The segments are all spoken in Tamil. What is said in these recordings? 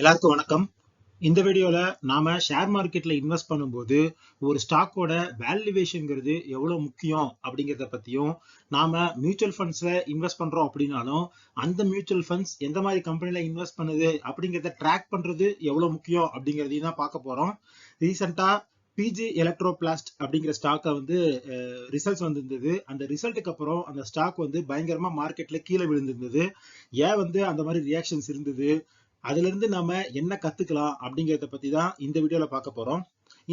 எல்லாருக்கும் வணக்கம். இந்த வீடியோல நாம ஷேர் மார்க்கெட்ல இன்வெஸ்ட் பண்ணும்போது ஒரு ஸ்டாக்கோட வேல்யூவேஷனுங்கிறது எவ்வளவு முக்கியம் அப்படிங்கறத பத்தியும் நாம மியூச்சுவல் ஃபண்ட்ஸ்ல இன்வெஸ்ட் பண்றோம் அப்படின்னாலும் அந்த மியூச்சுவல் ஃபண்ட்ஸ் எந்த மாதிரி கம்பெனில இன்வெஸ்ட் பண்ணுது அப்படிங்கிறத ட்ராக் பண்றது எவ்வளவு முக்கியம் அப்படிங்கிறதையும் தான் பார்க்க போறோம். ரீசெண்டா பிஜி எலக்ட்ரோபிளாஸ்ட் அப்படிங்கிற ஸ்டாக்கை வந்து ரிசல்ட்ஸ் வந்திருந்தது. அந்த ரிசல்ட்டுக்கு அப்புறம் அந்த ஸ்டாக் வந்து பயங்கரமா மார்க்கெட்ல கீழே விழுந்திருந்தது. ஏன் வந்து அந்த மாதிரி ரியாக்ஷன்ஸ் இருந்தது? அதிலிருந்து நம்ம என்ன கத்துக்கலாம் அப்படிங்கறத பத்தி தான் இந்த வீடியோல பார்க்க போறோம்.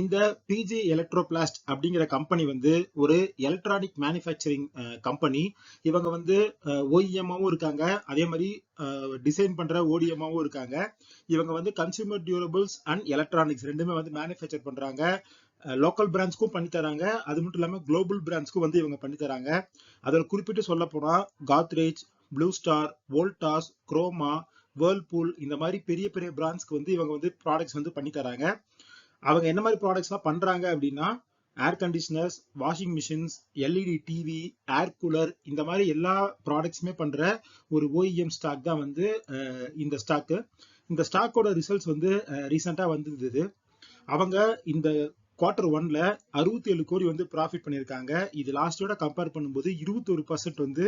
இந்த பிஜி எலக்ட்ரோபிளாஸ்ட் அப்படிங்கிற கம்பெனி வந்து ஒரு எலக்ட்ரானிக் மேனுஃபேக்சரிங் கம்பெனி இவங்க வந்து ஓஇஎம்மாவும் இருக்காங்க. அதே மாதிரி டிசைன் பண்ற ஓடிஎம்மாவும் இருக்காங்க. இவங்க வந்து கன்சியூமர் டியூரபிள்ஸ் அண்ட் எலக்ட்ரானிக்ஸ் ரெண்டுமே வந்து மேனுஃபேக்சர் பண்றாங்க. லோக்கல் பிராண்ட்ஸ்க்கும் பண்ணி தராங்க. அது மட்டும் இல்லாமல் குளோபல் பிராண்ட்ஸ்க்கும் வந்து இவங்க பண்ணி தராங்க. அதில் குறிப்பிட்டு சொல்ல போனால் Godrej Blue Star Voltas Croma Whirlpool இந்த மாதிரி பெரிய பெரிய பிராண்ட்ஸ்க்கு வந்து இவங்க வந்து ப்ராடக்ட்ஸ் வந்து பண்ணி தராங்க. அவங்க என்ன மாதிரி ப்ராடக்ட்ஸ்லாம் பண்றாங்க அப்படின்னா air conditioners washing machines LED TV air cooler இந்த மாதிரி எல்லா ப்ராடக்ட்ஸுமே பண்ற ஒரு ஓஇஎம் ஸ்டாக் தான் வந்து இந்த ஸ்டாக்கு இந்த ஸ்டாக்கோட ரிசல்ட்ஸ் வந்து ரீசெண்டாக வந்திருந்தது. அவங்க இந்த குவார்டர் ஒன்ல அறுபத்தி ஏழு கோடி வந்து ப்ராஃபிட் பண்ணியிருக்காங்க. இது லாஸ்டோட கம்பேர் பண்ணும்போது இருபத்தொரு பர்சன்ட் வந்து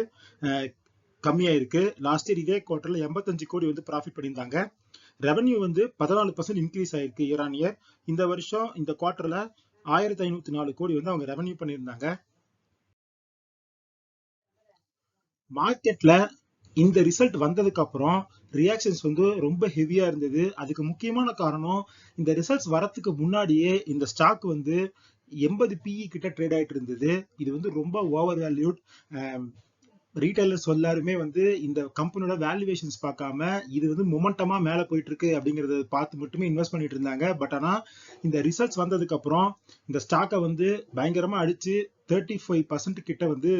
கம்மியாயிருக்கு. லாஸ்ட் இயர் இதே குவார்டர்ல எண்பத்தஞ்சு கோடி வந்து ப்ராஃபிட் பண்ணியிருந்தாங்க. ரெவன்யூ வந்து பதினாலு பர்சன்ட் இன்க்ரீஸ் ஆயிருக்கு இயர் ஆன் இயர் இந்த வருஷம் இந்த குவார்டர்ல ஆயிரத்தி ஐநூத்தி நாலு கோடி வந்து அவங்க ரெவன்யூ பண்ணியிருந்தாங்க. மார்க்கெட்ல இந்த ரிசல்ட் வந்ததுக்கு அப்புறம் ரியாக்ஷன்ஸ் வந்து ரொம்ப ஹெவியா இருந்தது. அதுக்கு முக்கியமான காரணம் இந்த ரிசல்ட்ஸ் வரத்துக்கு முன்னாடியே இந்த ஸ்டாக் வந்து எண்பது பிஇ கிட்ட ட்ரேட் ஆயிட்டு இருந்தது. இது வந்து ரொம்ப ஓவர் வேல்யூட் ரீட்டைலர்ஸ் எல்லாருமே வந்து இந்த கம்பெனியோட வேல்யூவேஷன்ஸ் பார்க்காம இது வந்து மொமெண்டமா மேல போயிட்டு இருக்கு அப்படிங்கறத பார்த்து மட்டுமே இன்வெஸ்ட் பண்ணிட்டு இருந்தாங்க. பட் ஆனா இந்த ரிசல்ட்ஸ் வந்ததுக்கு அப்புறம் இந்த ஸ்டாக்கை வந்து பயங்கரமா அடிச்சு தேர்ட்டி ஃபைவ் பர்சன்ட் கிட்ட வந்து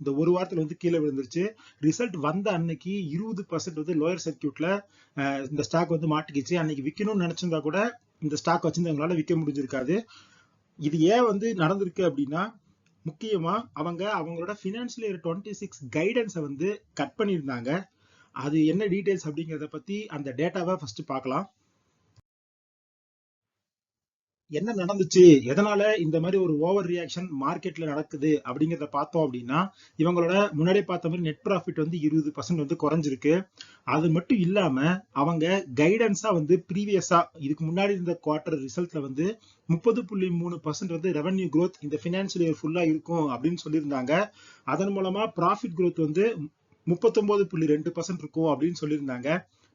இந்த ஒரு வாரத்துல வந்து கீழே விழுந்துருச்சு. ரிசல்ட் வந்த அன்னைக்கு இருபது பர்சன்ட் வந்து லோயர் சர்க்கியூட்ல இந்த ஸ்டாக் வந்து மாட்டிக்கிச்சு. அன்னைக்கு விற்கணும்னு நினைச்சிருந்தா கூட இந்த ஸ்டாக் வச்சிருந்தவங்களால விற்க முடிஞ்சிருக்காது. இது ஏன் வந்து நடந்திருக்கு அப்படின்னா முக்கியமா அவங்க அவங்களோட ஃபினான்ஷியல் இயர் டுவெண்ட்டி சிக்ஸ் கைடன்ஸை வந்து கட் பண்ணியிருந்தாங்க. அது என்ன டீட்டெயில்ஸ் அப்படிங்கிறத பத்தி அந்த டேட்டாவை ஃபர்ஸ்ட் பார்க்கலாம். என்ன நடந்துச்சு? எதனால இந்த மாதிரி ஒரு ஓவர் ரியாக்ஷன் மார்க்கெட்ல நடக்குது? அப்படிங்கிறத பார்த்தோம் அப்படின்னா இவங்களோட முன்னாடி பார்த்த மாதிரி நெட் ப்ராஃபிட் வந்து இருபது பர்சன்ட் வந்து குறைஞ்சிருக்கு. அது மட்டும் இல்லாம அவங்க கைடன்ஸா வந்து ப்ரீவியஸா இதுக்கு முன்னாடி இருந்த குவார்டர் ரிசல்ட்ல வந்து முப்பது புள்ளி மூணு பர்சன்ட் வந்து ரெவன்யூ க்ரோத் இந்த பினான்சியல் இயர் ஃபுல்லா இருக்கும் அப்படின்னு சொல்லியிருந்தாங்க. அதன் மூலமா ப்ராஃபிட் க்ரோத் வந்து முப்பத்தொன்பது புள்ளி ரெண்டு பர்சன்ட் இருக்கும் அப்படின்னு சொல்லியிருந்தாங்க.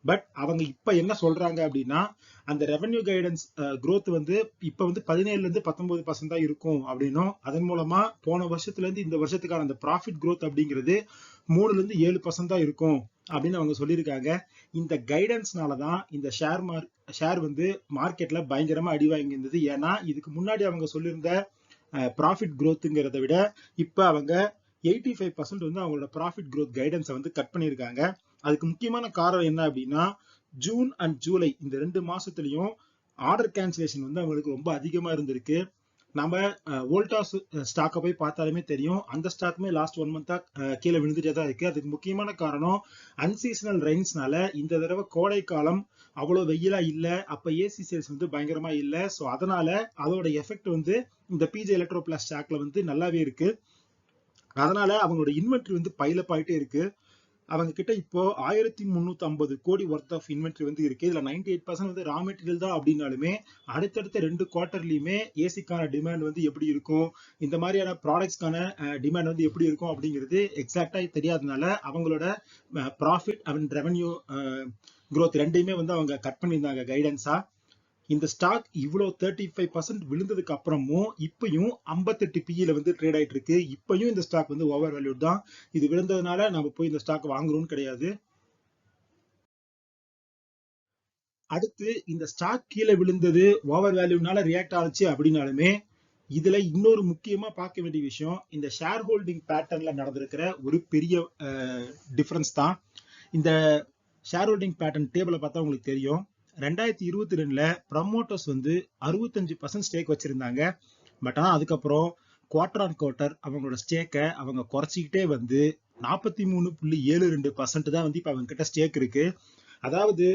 பட் அவங்க இப்ப என்ன சொல்றாங்க அப்படின்னா அந்த ரெவன்யூ கைடன்ஸ் க்ரோத் வந்து இப்ப வந்து பதினேழுல இருந்து பத்தொன்பது பர்சன்ட் தான் இருக்கும் அப்படின்னும் அதன் மூலமா போன வருஷத்துல இருந்து இந்த வருஷத்துக்கான அந்த ப்ராஃபிட் க்ரோத் அப்படிங்கிறது மூணுல இருந்து ஏழு பர்சன்ட் தான் இருக்கும் அப்படின்னு அவங்க சொல்லியிருக்காங்க. இந்த கைடன்ஸ்னால தான் இந்த ஷேர் மார்க் ஷேர் வந்து மார்க்கெட்ல பயங்கரமா அடி வாங்கியிருந்தது. ஏன்னா இதுக்கு முன்னாடி அவங்க சொல்லியிருந்த ப்ராஃபிட் க்ரோத்துங்கிறத விட இப்ப அவங்க எயிட்டி ஃபைவ் பர்சன்ட் வந்து அவங்களோட ப்ராஃபிட் க்ரோத் கைடன்ஸை வந்து கட் பண்ணியிருக்காங்க. அதுக்கு முக்கியமான காரணம் என்ன அப்படின்னா ஜூன் அண்ட் ஜூலை இந்த ரெண்டு மாசத்துலயும் ஆர்டர் கேன்சலேஷன் வந்து அவங்களுக்கு ரொம்ப அதிகமா இருந்திருக்கு. நம்ம வோல்டாஸ் ஸ்டாக்கை போய் பார்த்தாலுமே தெரியும். அந்த ஸ்டாக்குமே லாஸ்ட் ஒன் மந்தா கீழே விழுந்துட்டே தான் இருக்கு. அதுக்கு முக்கியமான காரணம் அன்சீசனல் ரெயின்ஸ்னால இந்த தடவை கோடை காலம் அவ்வளோ வெயிலா இல்லை. அப்ப ஏசி சேல்ஸ் வந்து பயங்கரமா இல்லை. ஸோ அதனால அதோட எஃபெக்ட் வந்து இந்த பிஜே எலக்ட்ரோபிளாஸ் ஸ்டாக்ல வந்து நல்லாவே இருக்கு. அதனால அவங்களோட இன்வென்ட்ரி வந்து பைலப் ஆயிட்டே இருக்கு. அவங்க கிட்ட இப்போ ஆயிரத்தி முந்நூத்தி ஐம்பது கோடி ஒர்த் ஆஃப் இன்வென்ட்ரி வந்து இருக்கு. இதுல நைன்டி எயிட் பர்சன்ட் வந்து ரா மெட்டீரியல் தான் அப்படின்னாலுமே அடுத்தடுத்த ரெண்டு குவார்டர்லயுமே ஏசிக்கான டிமாண்ட் வந்து எப்படி இருக்கும்? இந்த மாதிரியான ப்ராடக்ட்ஸ்க்கான டிமாண்ட் வந்து எப்படி இருக்கும் அப்படிங்கிறது எக்ஸாக்டா தெரியாதனால அவங்களோட ப்ராஃபிட் அண்ட் ரெவன்யூ க்ரோத் ரெண்டையுமே வந்து அவங்க கட் பண்ணியிருந்தாங்க கைடன்ஸா இந்த ஸ்டாக் இவ்வளோ தேர்ட்டி ஃபைவ் பர்சன்ட் விழுந்ததுக்கு அப்புறமும் இப்பயும் ஐம்பத்தெட்டு பிஇல வந்து ட்ரேட் ஆயிட்டு இருக்கு. இப்பயும் இந்த ஸ்டாக் வந்து ஓவர் வேல்யூட் தான். இது விழுந்ததுனால நம்ம போய் இந்த ஸ்டாக் வாங்குறோம்னு கிடையாது. அடுத்து இந்த ஸ்டாக் கீழே விழுந்தது ஓவர் வேல்யூனால ரியாக்ட் ஆச்சு அப்படின்னாலுமே இதுல இன்னொரு முக்கியமா பார்க்க வேண்டிய விஷயம் இந்த ஷேர் ஹோல்டிங் பேட்டர்ன்ல நடந்திருக்கிற ஒரு பெரிய டிஃபரன்ஸ் தான். இந்த ஷேர் ஹோல்டிங் பேட்டர்ன் டேபிளை பார்த்தா உங்களுக்கு தெரியும். ரெண்டாயிரத்தி இருபத்தி ரெண்டுல ப்ரமோட்டர்ஸ் வந்து அறுபத்தஞ்சு பர்சன்ட் ஸ்டேக் வச்சிருந்தாங்க. பட் ஆனால் அதுக்கப்புறம் குவார்டர் ஆன் குவார்டர் அவங்களோட ஸ்டேக்கை அவங்க குறைச்சிக்கிட்டே வந்து நாற்பத்தி மூணு புள்ளி ஏழு ரெண்டு பர்சன்ட் தான் வந்து இப்போ அவங்க கிட்ட ஸ்டேக் இருக்கு. அதாவது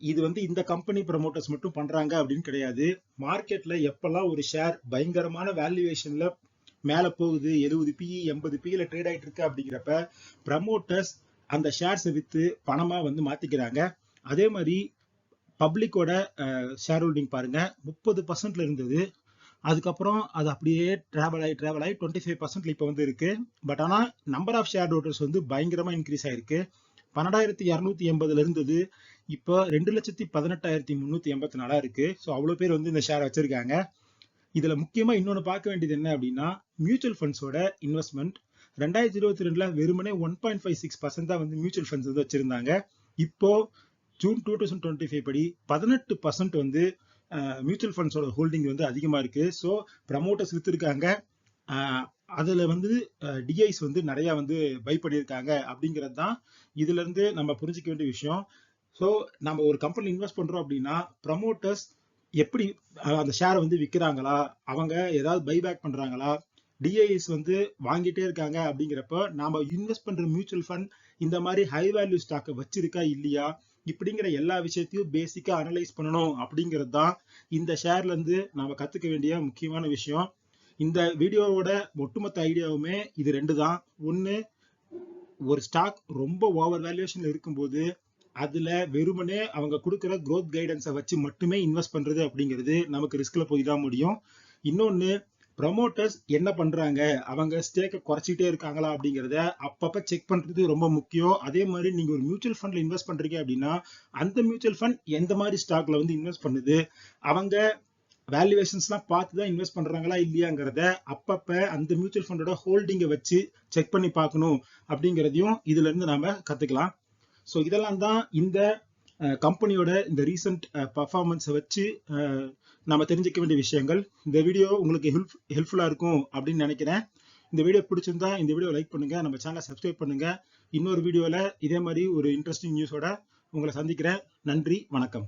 இது வந்து இந்த கம்பெனி ப்ரமோட்டர்ஸ் மட்டும் பண்றாங்க அப்படின்னு கிடையாது. மார்க்கெட்ல எப்பெல்லாம் ஒரு ஷேர் பயங்கரமான வேல்யூவேஷன்ல மேல போகுது எழுபது பிஇ எண்பது பிஇல ட்ரேட் ஆயிட்டு இருக்கு அப்படிங்கிறப்ப ப்ரமோட்டர்ஸ் அந்த ஷேர்ஸை வித்து பணமா வந்து மாத்திக்கிறாங்க. அதே மாதிரி பப்ளிக்கோட ஷேர் ஹோல்டிங் பாருங்க. முப்பது பர்சன்ட்ல இருந்தது. அதுக்கப்புறம் அது அப்படியே டிராவல் ஆகி டிராவல் ஆகி டுவெண்ட்டி ஃபைவ் பர்சன்ட்ல இப்போ வந்து இருக்கு. பட் ஆனால் நம்பர் ஆஃப் ஷேர் ஹோல்டர்ஸ் வந்து பயங்கரமா இன்க்ரீஸ் ஆயிருக்கு. பன்னெண்டாயிரத்தி இரநூத்தி எண்பதுல இருந்தது. இப்போ ரெண்டு லட்சத்தி பதினெட்டாயிரத்தி முந்நூத்தி எண்பத்தி நாலா இருக்கு. ஸோ அவ்வளோ பேர் வந்து இந்த ஷேர் வச்சிருக்காங்க. இதுல முக்கியமா இன்னொன்று பார்க்க வேண்டியது என்ன அப்படின்னா மியூச்சுவல் ஃபண்ட்ஸோட இன்வெஸ்ட்மெண்ட் ரெண்டாயிரத்தி இருபத்தி ரெண்டுல வெறுமனே one point five six percent தான் வந்து மியூச்சுவல் ஃபண்ட்ஸ் வந்து வச்சிருந்தாங்க. இப்போ June two thousand twenty five படி பதினெட்டு பர்சன்ட் வந்து மியூச்சுவல் ஃபண்ட்ஸோட ஹோல்டிங் வந்து அதிகமாக இருக்கு. ஸோ ப்ரமோட்டர்ஸ் வித்துருக்காங்க. அதில் வந்து டிஐஸ் வந்து நிறையா வந்து பை பண்ணியிருக்காங்க அப்படிங்கிறது தான் இதுலேருந்து நம்ம புரிஞ்சிக்க வேண்டிய விஷயம். ஸோ நம்ம ஒரு கம்பெனி இன்வெஸ்ட் பண்ணுறோம் அப்படின்னா ப்ரமோட்டர்ஸ் எப்படி அந்த ஷேரை வந்து விற்கிறாங்களா அவங்க ஏதாவது பைபேக் பண்ணுறாங்களா டிஐஎஸ் வந்து வாங்கிட்டே இருக்காங்க அப்படிங்கிறப்ப நாம் இன்வெஸ்ட் பண்ணுற மியூச்சுவல் ஃபண்ட் இந்த மாதிரி ஹை வேல்யூ ஸ்டாக்கை வச்சிருக்கா இல்லையா? இப்படிங்கிற எல்லா விஷயத்தையும் பேசிக்கா அனலைஸ் பண்ணணும் அப்படிங்கிறது தான் இந்த ஷேர்ல இருந்து நாம கத்துக்க வேண்டிய முக்கியமான விஷயம். இந்த வீடியோவோட ஒட்டுமொத்த ஐடியாவுமே இது ரெண்டு தான் ஒன்று ஒரு ஸ்டாக் ரொம்ப ஓவர் வேல்யூஷன்ல இருக்கும்போது அதுல வெறுமனே அவங்க கொடுக்குற க்ரோத் கைடன்ஸை வச்சு மட்டுமே இன்வெஸ்ட் பண்றது அப்படிங்கிறது நமக்கு ரிஸ்க்ல போய் தான் முடியும். இன்னொன்று ப்ரமோட்டர்ஸ் என்ன பண்றாங்க? அவங்க ஸ்டேக்கை குறைச்சிட்டே இருக்காங்களா அப்படிங்கிறத அப்பப்ப செக் பண்றது ரொம்ப முக்கியம். அதே மாதிரி நீங்க ஒரு மியூச்சுவல் ஃபண்ட்ல இன்வெஸ்ட் பண்றீங்க அப்படின்னா அந்த மியூச்சுவல் ஃபண்ட் எந்த மாதிரி ஸ்டாக்ல வந்து இன்வெஸ்ட் பண்ணுது? அவங்க வேல்யூவேஷன்ஸ்லாம் பார்த்து தான் இன்வெஸ்ட் பண்ணுறாங்களா இல்லையாங்கிறத அப்பப்போ அந்த மியூச்சுவல் ஃபண்டோட ஹோல்டிங்கை வச்சு செக் பண்ணி பார்க்கணும் அப்படிங்கிறதையும் இதுல இருந்து நாம ஸோ இதெல்லாம் தான் இந்த கம்பெனியோட இந்த ரீசன்ட் பர்ஃபார்மன்ஸை வச்சு நம்ம நாம தெரிஞ்சுக்க வேண்டிய விஷயங்கள். இந்த வீடியோ உங்களுக்கு ஹெல்ப் ஹெல்ப்ஃபுல்லாக இருக்கும் அப்படின்னு நினைக்கிறேன். இந்த வீடியோ பிடிச்சிருந்தா இந்த வீடியோ லைக் பண்ணுங்க. நம்ம சேனலை சப்ஸ்கிரைப் பண்ணுங்க. இன்னொரு வீடியோல இதே மாதிரி ஒரு இன்ட்ரெஸ்டிங் நியூஸோட உங்களை சந்திக்கிறேன். நன்றி வணக்கம்.